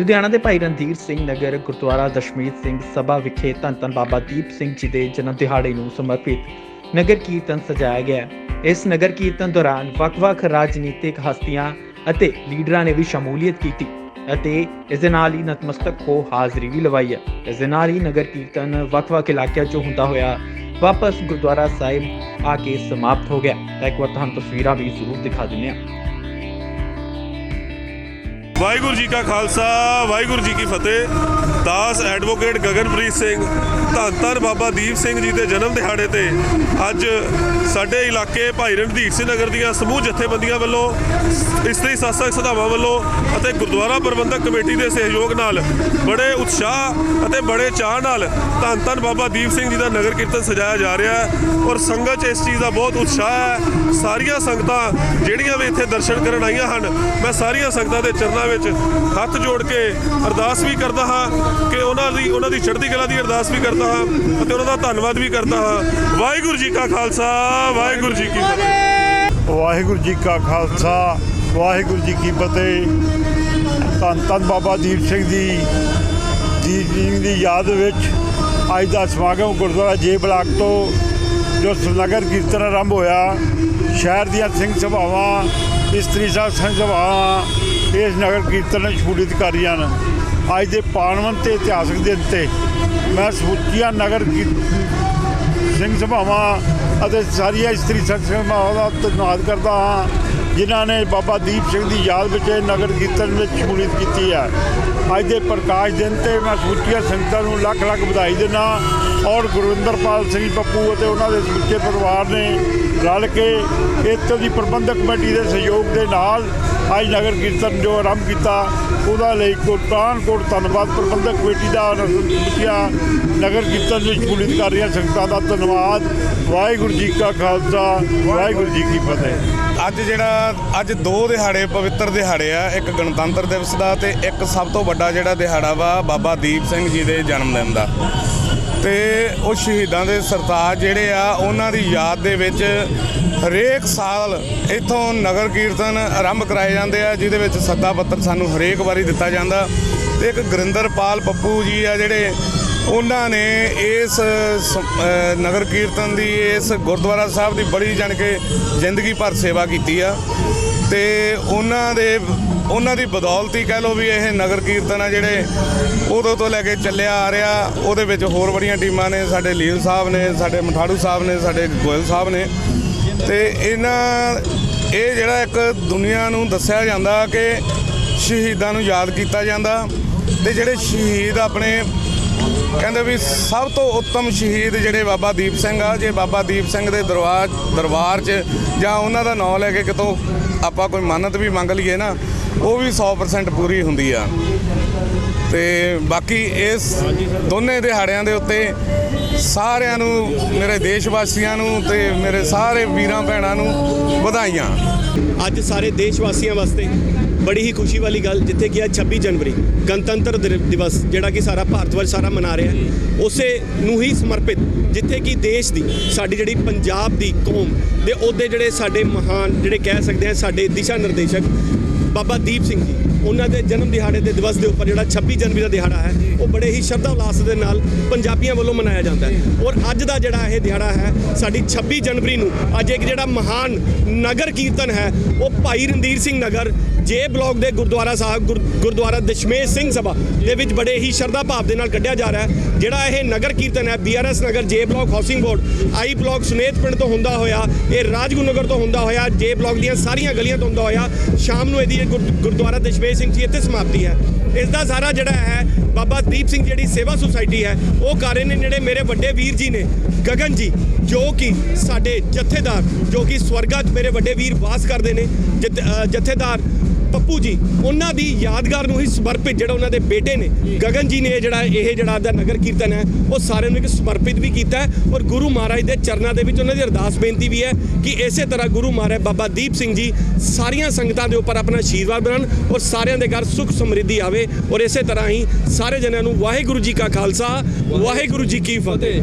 ਲੁਧਿਆਣਾ ਦੇ ਭਾਈ ਰਣਧੀਰ ਸਿੰਘ ਨਗਰ, ਗੁਰਦੁਆਰਾ ਦਸ਼ਮੀਤ ਸਿੰਘ ਸਭਾ ਵਿਖੇ ਧੰਨ ਧੰਨ ਬਾਬਾ ਦੀਪ ਸਿੰਘ ਜੀ ਦੇ ਜਨਮ ਦਿਹਾੜੇ ਨੂੰ ਸਮਰਪਿਤ ਨਗਰ ਕੀਰਤਨ ਸਜਾਇਆ ਗਿਆ। ਇਸ ਨਗਰ ਕੀਰਤਨ ਦੌਰਾਨ ਵੱਖ-ਵੱਖ ਰਾਜਨੀਤਿਕ ਹਸਤੀਆਂ ਅਤੇ ਲੀਡਰਾਂ ਨੇ ਵੀ ਸ਼ਮੂਲੀਅਤ ਕੀਤੀ ਅਤੇ ਇਸ ਦੇ ਨਾਲ ਹੀ ਨਤਮਸਤਕ ਹੋ ਹਾਜ਼ਰੀ ਵੀ ਲਵਾਈ ਹੈ। ਇਸ ਦੇ ਨਾਲ ਹੀ ਨਗਰ ਕੀਰਤਨ ਵੱਖ-ਵੱਖ ਇਲਾਕਿਆਂ 'ਚੋਂ ਹੁੰਦਾ ਹੋਇਆ ਵਾਪਸ ਗੁਰਦੁਆਰਾ ਸਾਹਿਬ ਆ ਕੇ ਸਮਾਪਤ ਹੋ ਗਿਆ। ਤਾਂ ਇੱਕ ਵਾਰ ਤੁਹਾਨੂੰ ਤਸਵੀਰਾਂ ਵੀ ਜ਼ਰੂਰ ਦਿਖਾ ਦਿੰਦੇ ਹਾਂ। ਵਾਹਿਗੁਰੂ ਜੀ ਕਾ ਖਾਲਸਾ, ਵਾਹਿਗੁਰੂ ਜੀ ਕੀ ਫਤਿਹ। ਦਾਸ ਐਡਵੋਕੇਟ ਗਗਨਪ੍ਰੀਤ ਸਿੰਘ, ਧੰਨ ਧੰਨ ਬਾਬਾ ਦੀਪ ਸਿੰਘ ਜੀ ਦੇ ਜਨਮ ਦਿਹਾੜੇ ਤੇ ਅੱਜ ਸਾਡੇ ਇਲਾਕੇ ਭਾਈ ਰਣਧੀਰ ਸਿੰਘ ਨਗਰ ਦੀਆਂ ਸਮੂਹ ਜਥੇਬੰਦੀਆਂ ਵੱਲੋਂ, ਇਸਤਰੀ ਸਾਸਕ ਸਭਾਵਾਂ ਵੱਲੋਂ ਅਤੇ ਗੁਰਦੁਆਰਾ ਪ੍ਰਬੰਧਕ ਕਮੇਟੀ ਦੇ ਸਹਿਯੋਗ ਨਾਲ ਬੜੇ ਉਤਸ਼ਾਹ ਅਤੇ ਬੜੇ ਚਾਅ ਨਾਲ ਧੰਨ ਧੰਨ ਬਾਬਾ ਦੀਪ ਸਿੰਘ ਜੀ ਦਾ ਨਗਰ ਕੀਰਤਨ ਸਜਾਇਆ ਜਾ ਰਿਹਾ ਹੈ ਔਰ ਸੰਗਤ 'ਚ ਇਸ ਚੀਜ਼ ਦਾ ਬਹੁਤ ਉਤਸ਼ਾਹ ਹੈ। ਸਾਰੀਆਂ ਸੰਗਤਾਂ ਜਿਹੜੀਆਂ ਵੀ ਇੱਥੇ ਦਰਸ਼ਨ ਕਰਨ ਆਈਆਂ ਹਨ, ਮੈਂ ਸਾਰੀਆਂ ਸੰਗਤਾਂ ਦੇ ਚਰਨਾਂ ਵਿੱਚ ਹੱਥ ਜੋੜ ਕੇ ਅਰਦਾਸ ਵੀ ਕਰਦਾ ਹਾਂ ਕਿ ਉਹਨਾਂ ਦੀ ਉਹਨਾਂ ਦੀ ਚੜ੍ਹਦੀ ਕਲਾ ਦੀ ਅਰਦਾਸ ਵੀ ਕਰਦਾ ਹਾਂ ਅਤੇ ਉਹਨਾਂ ਦਾ ਧੰਨਵਾਦ ਵੀ ਕਰਦਾ ਹਾਂ। ਵਾਹਿਗੁਰੂ ਜੀ ਕਾ ਖਾਲਸਾ, ਵਾਹਿਗੁਰੂ ਜੀ ਕੀ ਫਤਿਹ। ਵਾਹਿਗੁਰੂ ਜੀ ਕਾ ਖਾਲਸਾ, ਵਾਹਿਗੁਰੂ ਜੀ ਕੀ ਫਤਿਹ। ਧੰਨ ਧੰਨ ਬਾਬਾ ਦੀਪ ਸਿੰਘ ਜੀ ਜੀ ਜੀ ਦੀ ਯਾਦ ਵਿੱਚ ਅੱਜ ਦਾ ਸਮਾਗਮ ਗੁਰਦੁਆਰਾ ਜੇ ਬਲਾਕ ਤੋਂ ਜੋ ਨਗਰ ਕੀਰਤਨ ਆਰੰਭ ਹੋਇਆ, ਸ਼ਹਿਰ ਦੀਆਂ ਸਿੰਘ ਸਭਾਵਾਂ ਇਸਤਰੀ ਸਾਹਿਬ ਸਿੰਘ ਸਭਾਵਾਂ ਇਸ ਨਗਰ ਕੀਰਤਨ ਵਿੱਚ ਸ਼ਮੂਲੀਅਤ ਕਰ ਰਹੀਆਂ ਹਨ ਅੱਜ ਦੇ ਪਾਵਨ ਤੇ ਇਤਿਹਾਸਕ ਦਿਨ ਤੇ ਮੈਂ ਸਮੁੱਚੀਆਂ ਨਗਰ ਕੀਰਤਨ ਸਿੰਘ ਸਭਾਵਾਂ ਅਤੇ ਸਾਰੀਆਂ ਇਸਤਰੀ ਸੰਗ ਸਭਾਵਾਂ ਦਾ ਧੰਨਵਾਦ ਕਰਦਾ ਹਾਂ, ਜਿਨ੍ਹਾਂ ਨੇ ਬਾਬਾ ਦੀਪ ਸਿੰਘ ਦੀ ਯਾਦ ਵਿੱਚ ਇਹ ਨਗਰ ਕੀਰਤਨ ਵਿੱਚ ਸ਼ਮੂਲੀਅਤ ਕੀਤੀ ਹੈ। ਅੱਜ ਦੇ ਪ੍ਰਕਾਸ਼ ਦਿਨ ਤੇ ਮੈਂ ਸਮੁੱਚੀਆਂ ਸੰਗਤਾਂ ਨੂੰ ਲੱਖ ਲੱਖ ਵਧਾਈ ਦਿੰਦਾ ਔਰ ਗੁਰਵਿੰਦਰਪਾਲ ਸਿੰਘ ਬੱਪੂ ਅਤੇ ਉਹਨਾਂ ਦੇ ਸਮੁੱਚੇ ਪਰਿਵਾਰ ਨੇ ਰਲ ਕੇ ਇੱਥੋਂ ਦੀ ਪ੍ਰਬੰਧਕ ਕਮੇਟੀ ਦੇ ਸਹਿਯੋਗ ਦੇ ਨਾਲ ਅੱਜ ਨਗਰ ਕੀਰਤਨ ਜੋ ਆਰੰਭ ਕੀਤਾ, ਉਹਦਾ ਲਈ ਕੋਟਾਨ ਧੰਨਵਾਦ ਪ੍ਰਬੰਧਕ ਕਮੇਟੀ ਦਾ ਔਰ ਨਗਰ ਕੀਰਤਨ ਵਿੱਚ ਸ਼ਮੂਲੀਅਤ ਕਰ ਰਹੀਆਂ ਸੰਗਤਾਂ ਦਾ ਧੰਨਵਾਦ। ਵਾਹਿਗੁਰੂ ਜੀ ਕਾ ਖਾਲਸਾ, ਵਾਹਿਗੁਰੂ ਜੀ ਕੀ ਫਤਿਹ। ਅੱਜ ਜਿਹੜਾ, ਅੱਜ ਦੋ ਦਿਹਾੜੇ ਪਵਿੱਤਰ ਦਿਹਾੜੇ ਆ, ਇੱਕ ਗਣਤੰਤਰ ਦਿਵਸ ਦਾ ਤੇ ਇੱਕ ਸਭ ਤੋਂ ਵੱਡਾ ਜਿਹੜਾ ਦਿਹਾੜਾ ਵਾ, ਬਾਬਾ ਦੀਪ ਸਿੰਘ ਜੀ ਦੇ ਜਨਮ ਦਿਨ ਦਾ। ਤੇ ਉਹ ਸ਼ਹੀਦਾਂ ਦੇ ਸਰਤਾਜ ਜਿਹੜੇ ਆ, ਉਹਨਾਂ ਦੀ ਯਾਦ ਦੇ ਵਿੱਚ ਹਰੇਕ ਸਾਲ ਇੱਥੋਂ ਨਗਰ ਕੀਰਤਨ ਆਰੰਭ ਕਰਾਏ ਜਾਂਦੇ ਆ, ਜਿਹਦੇ ਵਿੱਚ ਸੱਦਾ ਪੱਤਰ ਸਾਨੂੰ ਹਰੇਕ ਵਾਰੀ ਦਿੱਤਾ ਜਾਂਦਾ। ਤੇ ਇੱਕ ਗੁਰਿੰਦਰਪਾਲ ਪੱਪੂ ਜੀ ਆ ਜਿਹੜੇ ਉਹਨਾਂ ਨੇ ਇਸ ਸ- ਨਗਰ ਕੀਰਤਨ ਦੀ, ਇਸ ਗੁਰਦੁਆਰਾ ਸਾਹਿਬ ਦੀ ਬੜੀ ਜਾਣ ਕੇ ਜ਼ਿੰਦਗੀ ਭਰ ਸੇਵਾ ਕੀਤੀ ਆ। ਤੇ ਉਹਨਾਂ ਦੇ, ਉਹਨਾਂ ਦੀ ਬਦੌਲਤ ਹੀ ਕਹਿ ਲਓ ਵੀ ਇਹ ਨਗਰ ਕੀਰਤਨ ਆ ਜਿਹੜੇ ਉਦੋਂ ਤੋਂ ਲੈ ਕੇ ਚੱਲਿਆ ਆ ਰਿਹਾ। ਉਹਦੇ ਵਿੱਚ ਹੋਰ ਬੜੀਆਂ ਟੀਮਾਂ ਨੇ, ਸਾਡੇ ਲੀਲ ਸਾਹਿਬ ਨੇ, ਸਾਡੇ ਮਠਾੜੂ ਸਾਹਿਬ ਨੇ, ਸਾਡੇ ਗੋਇਲ ਸਾਹਿਬ ਨੇ। ਤੇ ਇਹਨਾਂ, ਇਹ ਜਿਹੜਾ ਇੱਕ ਦੁਨੀਆ ਨੂੰ ਦੱਸਿਆ ਜਾਂਦਾ ਕਿ ਸ਼ਹੀਦਾਂ ਨੂੰ ਯਾਦ ਕੀਤਾ ਜਾਂਦਾ। ਤੇ ਜਿਹੜੇ ਸ਼ਹੀਦ ਆਪਣੇ ਕਹਿੰਦੇ ਵੀ ਸਭ ਤੋਂ ਉੱਤਮ ਸ਼ਹੀਦ ਜਿਹੜੇ ਬਾਬਾ ਦੀਪ ਸਿੰਘ ਆ, ਜੇ ਬਾਬਾ ਦੀਪ ਸਿੰਘ ਦੇ ਦਰਬਾਰ ਦਰਬਾਰ 'ਚ ਜਾਂ ਉਹਨਾਂ ਦਾ ਨਾਮ ਲੈ ਕੇ ਕਿਤੋਂ ਆਪਾਂ ਕੋਈ ਮੰਨਤ ਵੀ ਮੰਗ ਲਈਏ ਨਾ, ਉਹ ਵੀ 100% ਪੂਰੀ ਹੁੰਦੀ ਆ। ਤੇ ਬਾਕੀ ਇਸ ਦੋਨੇ ਦਿਹਾੜਿਆਂ ਦੇ ਉੱਤੇ ਸਾਰਿਆਂ ਨੂੰ, ਮੇਰੇ ਦੇਸ਼ ਵਾਸੀਆਂ ਨੂੰ ਤੇ ਮੇਰੇ ਸਾਰੇ ਵੀਰਾਂ ਭੈਣਾਂ ਨੂੰ ਵਧਾਈਆਂ। ਅੱਜ ਸਾਰੇ ਦੇਸ਼ ਵਾਸੀਆਂ ਵਾਸਤੇ ਬੜੀ ਹੀ ਖੁਸ਼ੀ ਵਾਲੀ ਗੱਲ ਜਿੱਥੇ ਕਿ ਅੱਜ 26 ਜਨਵਰੀ ਗਣਤੰਤਰ ਦਿਵਸ ਜਿਹੜਾ ਕਿ ਸਾਰਾ ਭਾਰਤ ਵਰਸ਼ ਸਾਰਾ ਮਨਾ ਰਿਹਾ। ਉਸੇ ਨੂੰ ਹੀ ਸਮਰਪਿਤ ਜਿੱਥੇ ਕਿ ਦੇਸ਼ ਦੀ ਸਾਡੀ ਜਿਹੜੀ ਪੰਜਾਬ ਦੀ ਕੌਮ ਦੇ ਉਹਦੇ ਜਿਹੜੇ ਸਾਡੇ ਮਹਾਨ ਜਿਹੜੇ ਕਹਿ ਸਕਦੇ ਆ ਸਾਡੇ ਦਿਸ਼ਾ ਨਿਰਦੇਸ਼ਕ ਬਾਬਾ ਦੀਪ ਸਿੰਘ ਜੀ। ਉਹਨਾਂ ਦੇ ਜਨਮ ਦਿਹਾੜੇ ਦੇ ਦਿਵਸ ਦੇ ਉੱਪਰ ਜਿਹੜਾ 26 ਜਨਵਰੀ ਦਾ ਦਿਹਾੜਾ ਹੈ, ਉਹ ਬੜੇ ਹੀ ਸ਼ਰਧਾ ਉਲਾਸ ਦੇ ਨਾਲ ਪੰਜਾਬੀਆਂ ਵੱਲੋਂ ਮਨਾਇਆ ਜਾਂਦਾ ਹੈ। ਔਰ ਅੱਜ ਦਾ ਜਿਹੜਾ ਇਹ ਦਿਹਾੜਾ ਹੈ, ਸਾਡੀ 26 ਜਨਵਰੀ ਨੂੰ ਅੱਜ ਇੱਕ ਜਿਹੜਾ ਮਹਾਨ ਨਗਰ ਕੀਰਤਨ ਹੈ, ਉਹ ਭਾਈ ਰਣਧੀਰ ਸਿੰਘ ਨਗਰ, ਜੇ ਬਲਾਕ ਦੇ ਗੁਰਦੁਆਰਾ ਸਾਹਿਬ, ਗੁਰ- ਗੁਰਦੁਆਰਾ ਦਸ਼ਮੇਸ਼ ਸਿੰਘ ਸਭਾ ਦੇ ਵਿੱਚ ਬੜੇ ਹੀ ਸ਼ਰਧਾ ਭਾਵ ਦੇ ਨਾਲ ਕੱਢਿਆ ਜਾ ਰਿਹਾ ਹੈ। ਜਿਹੜਾ ਇਹ ਨਗਰ ਕੀਰਤਨ ਹੈ BRS Nagar, J block housing board, I block Sunet ਪਿੰਡ ਤੋਂ ਹੁੰਦਾ ਹੋਇਆ, ਇਹ ਰਾਜਗੁਰੂ ਨਗਰ ਤੋਂ ਹੁੰਦਾ ਹੋਇਆ, ਜੇ ਬਲਾਕ ਦੀਆਂ ਸਾਰੀਆਂ ਗਲੀਆਂ ਤੋਂ ਹੁੰਦਾ ਹੋਇਆ, ਸ਼ਾਮ ਨੂੰ ਇਹਦੀ ਗੁਰ- ਗੁਰਦੁਆਰਾ ਦਸ਼ਮੇਸ਼ ਸਿੰਘ ਜੀ ਇੱਥੇ ਸਮਾਪਤੀ ਹੈ। ਇਸ ਦਾ ਸਾਰਾ ਜਿਹੜਾ ਹੈ, ਬਾਬਾ ਦੀਪ ਸਿੰਘ ਜਿਹੜੀ ਸੇਵਾ ਸੁਸਾਇਟੀ ਹੈ, ਉਹ ਕਰ ਰਹੇ ਨੇ ਜਿਹੜੇ ਮੇਰੇ ਵੱਡੇ ਵੀਰ ਜੀ ਨੇ, ਗਗਨ ਜੀ, ਜੋ ਕਿ ਸਾਡੇ ਜਥੇਦਾਰ, ਜੋ ਕਿ ਸਵਰਗਾਂ 'ਚ ਮੇਰੇ ਵੱਡੇ ਵੀਰ ਵਾਸ ਕਰਦੇ ਨੇ ਜਥ- ਜਥੇਦਾਰ ਪੱਪੂ ਜੀ ਉਹਨਾਂ ਦੀ ਯਾਦਗਾਰ ਨੂੰ ਹੀ ਸਮਰਪਿਤ ਜਿਹੜਾ ਉਹਨਾਂ ਦੇ ਬੇਟੇ ਨੇ ਗਗਨ ਜੀ ਨੇ ਜਿਹੜਾ ਇਹ ਜਿਹੜਾ ਦਾ ਨਗਰ ਕੀਰਤਨ ਹੈ ਉਹ ਸਾਰਿਆਂ ਨੂੰ ਇੱਕ ਸਮਰਪਿਤ ਵੀ ਕੀਤਾ ਔਰ ਗੁਰੂ ਮਹਾਰਾਜ ਦੇ ਚਰਨਾਂ ਦੇ ਵਿੱਚ ਉਹਨਾਂ ਦੀ ਅਰਦਾਸ ਬੇਨਤੀ ਵੀ ਹੈ ਕਿ ਇਸੇ ਤਰ੍ਹਾਂ ਗੁਰੂ ਮਹਾਰਾਜ ਬਾਬਾ ਦੀਪ ਸਿੰਘ ਜੀ ਸਾਰੀਆਂ ਸੰਗਤਾਂ ਦੇ ਉੱਪਰ ਆਪਣਾ ਆਸ਼ੀਰਵਾਦ ਬਣਨ ਔਰ ਸਾਰਿਆਂ ਦੇ ਘਰ ਸੁਖ ਸਮਰਿੱਧੀ ਆਵੇ ਔਰ ਇਸੇ ਤਰ੍ਹਾਂ ਹੀ ਸਾਰੇ ਜਨਿਆਂ ਨੂੰ ਵਾਹਿਗੁਰੂ ਜੀ ਕਾ ਖਾਲਸਾ ਵਾਹਿਗੁਰੂ ਜੀ ਕੀ ਫਤਿਹ।